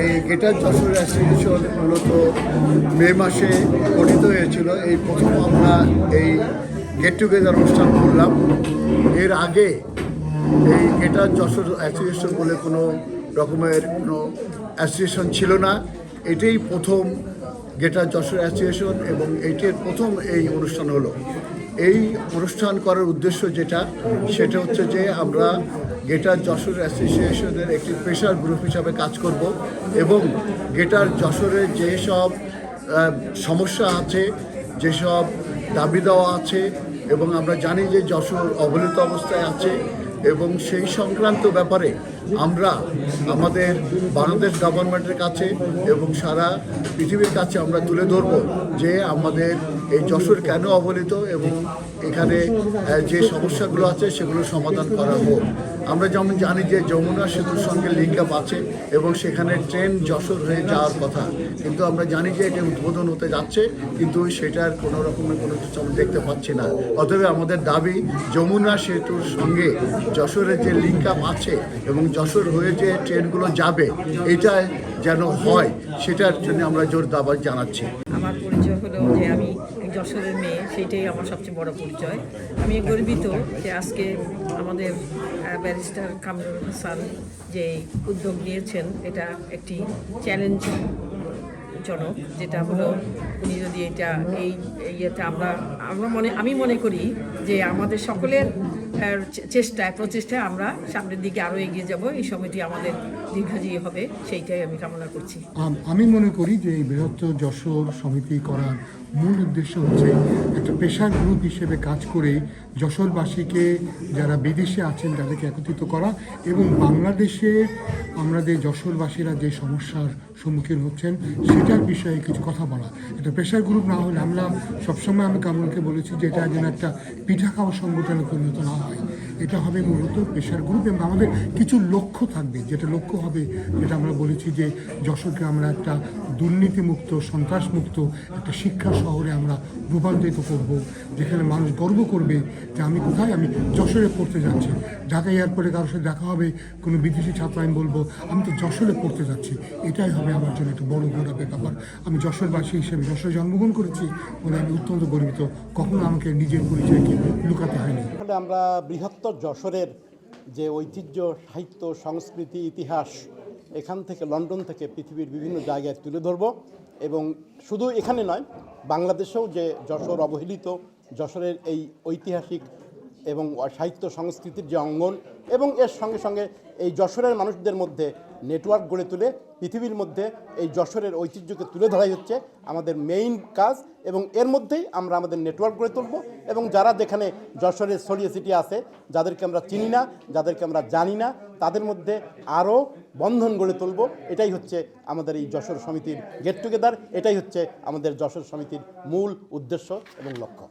এই গেটার যশোর অ্যাসোসিয়েশন মূলত মে মাসে গঠিত হয়েছিল। এই প্রথম আমরা এই গেট টুগেদার অনুষ্ঠান করলাম। এর আগে এই গেটার যশোর অ্যাসোসিয়েশন বলে কোনো রকমের কোনো অ্যাসোসিয়েশন ছিল না। এটাই প্রথম গেটার যশোর অ্যাসোসিয়েশন এবং এইটির প্রথম এই অনুষ্ঠান হলো। এই অনুষ্ঠান করার উদ্দেশ্য যেটা, সেটা হচ্ছে যে আমরা গেটার যশোর অ্যাসোসিয়েশনের একটি প্রেশার গ্রুপ হিসাবে কাজ করব এবং গেটার যশোরের যেসব সমস্যা আছে, যেসব দাবি দেওয়া আছে এবং আমরা জানি যে যশোর অবহেলিত অবস্থায় আছে এবং সেই সংক্রান্ত ব্যাপারে আমরা আমাদের বাংলাদেশ গভর্নমেন্টের কাছে এবং সারা পৃথিবীর কাছে আমরা তুলে ধরব যে আমাদের এই যশোর কেন অবহেলিত এবং এখানে যে সমস্যাগুলো আছে সেগুলো সমাধান করা হোক। আমরা যেমন জানি যে যমুনা সেতুর সঙ্গে লিঙ্ক আপ আছে এবং সেখানে ট্রেন যশোর হয়ে যাওয়ার কথা। কিন্তু আমরা জানি যে এটা উদ্বোধন হতে যাচ্ছে, কিন্তু সেটার কোনো রকমের কোনো কিছু আমরা দেখতে পাচ্ছি না। অতএব আমাদের দাবি, যমুনা সেতুর সঙ্গে যশোরের যে লিঙ্ক আপ আছে এবং যশোর হয়ে যে ট্রেনগুলো যাবে, এটা যেন হয়, সেটার জন্য আমরা জোর দাবার জানাচ্ছি। আমার পরিচয় হলো যে আমি যশোরের মেয়ে, সেইটাই আমার সবচেয়ে বড় পরিচয়। আমি গর্বিত যে আজকে আমাদের ব্যারিস্টার কামরুল হাসান যে উদ্যোগ নিয়েছেন, এটা একটি চ্যালেঞ্জ জনক, যেটা হলো উনি যদি এটা এই ইয়েতে আমরা আমরা মনে, আমি মনে করি যে আমাদের সকলের চেষ্টায়, প্রচেষ্টায় আমরা সামনের দিকে আরও এগিয়ে যাব। এই সময়টি আমাদের দীর্ঘজীবী হবে, সেইটাই আমি কামনা করছি। আমি মনে করি যে এই বৃহত্তর যশোর সমিতি করার মূল উদ্দেশ্য হচ্ছে একটা পেশার গ্রুপ হিসেবে কাজ করে যশোরবাসীকে যারা বিদেশে আছেন তাদেরকে একত্রিত করা এবং বাংলাদেশে আমাদের যশোরবাসীরা যে সমস্যার সম্মুখীন হচ্ছেন, সেটার বিষয়ে কিছু কথা বলা। একটা প্রেশার গ্রুপ না হলে আমরা সবসময় আমি কামরুলকে বলেছি যে এটা যেন একটা পিঠা খাওয়া সংগঠনে পরিণত না হয়। family. এটা হবে মূলত প্রেশার গ্রুপ এবং আমাদের কিছু লক্ষ্য থাকবে। যেটা লক্ষ্য হবে, যেটা আমরা বলেছি যে যশোরকে আমরা একটা দুর্নীতিমুক্ত, সন্ত্রাসমুক্ত একটা শিক্ষা শহরে আমরা রূপান্তরিত করব, যেখানে মানুষ গর্ব করবে যে আমি কোথায়? আমি যশোরে পড়তে যাচ্ছি। ঢাকা এয়ারপোর্টে কারোর সাথে দেখা হবে, কোনো বিদেশি ছাত্র আমি বলব, আমি তো যশোরে পড়তে যাচ্ছি। এটাই হবে আমার জন্য একটা বড় গৌরবের ব্যাপার। আমি যশোরবাসী হিসেবে যশোরে জন্মগ্রহণ করেছি বলে আমি অত্যন্ত গর্বিত। কখনো আমাকে নিজের পরিচয়কে লুকাতে হয়নি। আমরা বৃহত্তর যশোরের যে ঐতিহ্য, সাহিত্য, সংস্কৃতি, ইতিহাস, এখান থেকে লন্ডন থেকে পৃথিবীর বিভিন্ন জায়গায় তুলে ধরব। এবং শুধু এখানে নয়, বাংলাদেশেও যে যশোর অবহেলিত, যশোরের এই ঐতিহাসিক এবং সাহিত্য সংস্কৃতির যে অঙ্গন এবং এর সঙ্গে সঙ্গে এই যশোরের মানুষদের মধ্যে নেটওয়ার্ক গড়ে তুলে পৃথিবীর মধ্যে এই যশোরের ঐতিহ্যকে তুলে ধরাই হচ্ছে আমাদের মেইন কাজ এবং এর মধ্যেই আমরা আমাদের নেটওয়ার্ক গড়ে তুলব এবং যারা যেখানে যশোরের ছড়িয়ে ছিটিয়ে আছে, যাদেরকে আমরা চিনি না, যাদেরকে আমরা জানি না, তাদের মধ্যে আরও বন্ধন গড়ে তুলব। এটাই হচ্ছে আমাদের এই যশোর সমিতির গেট টুগেদার এটাই হচ্ছে আমাদের যশোর সমিতির মূল উদ্দেশ্য এবং লক্ষ্য।